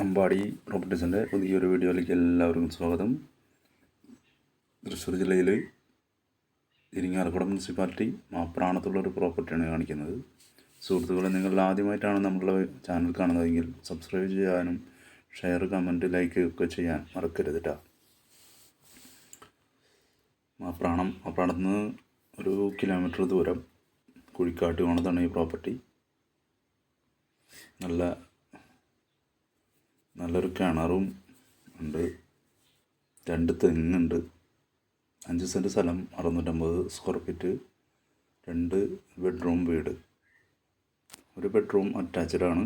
അമ്പാടി പ്രോപ്പർട്ടീസിന്റെ പുതിയൊരു വീഡിയോയിലേക്ക് എല്ലാവർക്കും സ്വാഗതം. തൃശ്ശൂർ ജില്ലയിൽ ഇരിങ്ങാലക്കുട മുനിസിപ്പാലിറ്റി മാപ്രാണത്തുള്ള ഒരു പ്രോപ്പർട്ടിയാണ് കാണിക്കുന്നത്. സുഹൃത്തുക്കളെ നിങ്ങൾ ആദ്യമായിട്ടാണ് നമ്മളുടെ ചാനൽ കാണുന്നതെങ്കിൽ സബ്സ്ക്രൈബ് ചെയ്യാനും ഷെയർ കമന്റ് ലൈക്ക് ഒക്കെ ചെയ്യാൻ മറക്കരുത് കേട്ടോ മാപ്രാണം മാപ്രാണത്ത് നിന്ന് ഒരു കിലോമീറ്റർ ദൂരം കുഴിക്കാട്ട് പോണതാണ് ഈ പ്രോപ്പർട്ടി. നല്ല നല്ലൊരു കിണറും ഉണ്ട്. രണ്ട് തെങ്ങുണ്ട്. അഞ്ച് സെന്റ് സ്ഥലം അറുന്നൂറ്റമ്പത് സ്ക്വയർ ഫീറ്റ് രണ്ട് ബെഡ്റൂം വീട്. ഒരു ബെഡ്റൂം അറ്റാച്ച്ഡ് ആണ്.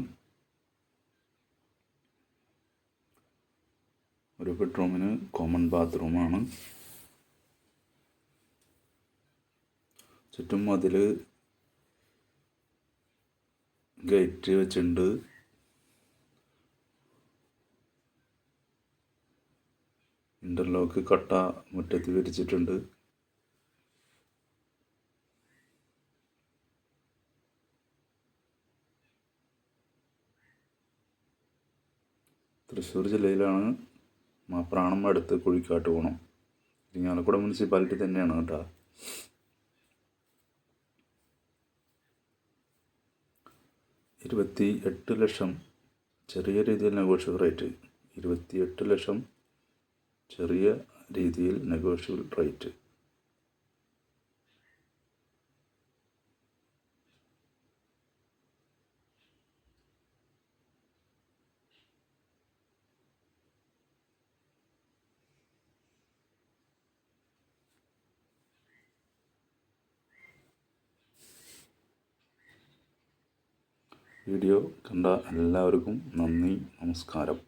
ഒരു ബെഡ്റൂമിന് കോമൺ ബാത്റൂമാണ് ചുറ്റും അതിൽ ഗേറ്റ് വെച്ചിട്ടുണ്ട്. ഇന്റർലോക്ക് കട്ട മുറ്റത്ത് വിരിച്ചിട്ടുണ്ട്. തൃശ്ശൂർ ജില്ലയിലാണ് മാപ്രാണം അടുത്ത് കുഴിക്കാട്ട് പോകണം ഇരിങ്ങാലക്കുട മുനിസിപ്പാലിറ്റി തന്നെയാണ് കേട്ടോ. ഇരുപത്തി എട്ട് ലക്ഷം ചെറിയ രീതിയിൽ നെഗോഷ്യബിൾ റേറ്റ്. ഇരുപത്തി എട്ട് ലക്ഷം ചെറിയ രീതിയിൽ നെഗോഷ്യബിൾ റേറ്റ് വീഡിയോ കണ്ട എല്ലാവർക്കും നന്ദി നമസ്കാരം.